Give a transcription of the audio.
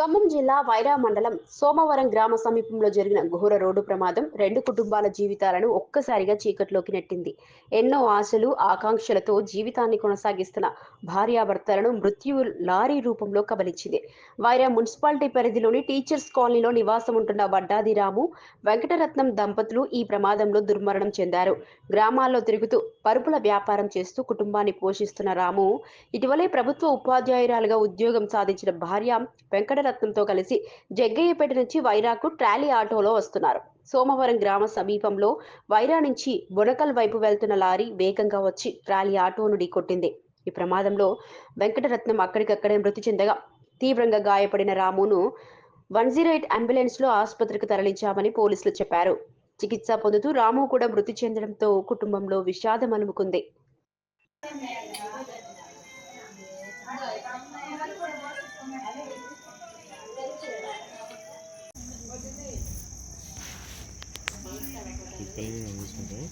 ఖమ్మం జిల్లా వైరా మండలం సోమవరం గ్రామ సమీపంలో జరిగిన ఘోర రోడ్డు ప్రమాదం రెండు కుటుంబాల జీవితాలను ఒక్కసారిగా చీకట్లోకి నెట్టింది. ఎన్నో ఆశలు ఆకాంక్షలతో జీవితాన్ని కొనసాగిస్తున్న భార్యాభర్తలను మృత్యు లారీ రూపంలో కబలించింది. వైరా మున్సిపాలిటీ పరిధిలోని టీచర్స్ కాలనీలో నివాసం ఉంటున్న వడ్డాది రాము వెంకటరత్నం దంపతులు ఈ ప్రమాదంలో దుర్మరణం చెందారు. గ్రామాల్లో తిరుగుతూ పరుపుల వ్యాపారం చేస్తూ కుటుంబాన్ని పోషిస్తున్న రాము ఇటీవలే ప్రభుత్వ ఉపాధ్యాయురాలుగా ఉద్యోగం సాధించిన భార్య రత్నంతో కలిసి జగ్గయ్యపేట నుంచి వైరాకు ట్రాలీ ఆటోలో వస్తున్నారు. సోమవరం గ్రామ సమీపంలో వైరా నుంచి బొనకల్ వైపు వెళ్తున్న లారీ వేగంగా వచ్చి ట్రాలీ ఆటోను ఢీకొట్టింది ఈ ప్రమాదంలో వెంకటరత్నం అక్కడికక్కడే మృతి చెందగా తీవ్రంగా గాయపడిన రామును వన్ జీరో ఎయిట్ అంబులెన్స్లో ఆసుపత్రికి తరలించామని పోలీసులు చెప్పారు. చికిత్స పొందుతూ రాము కూడా మృతి చెందడంతో కుటుంబంలో విషాదం అలుముకుంది. ఫిజికల్గా మేము చూసుకుంటాం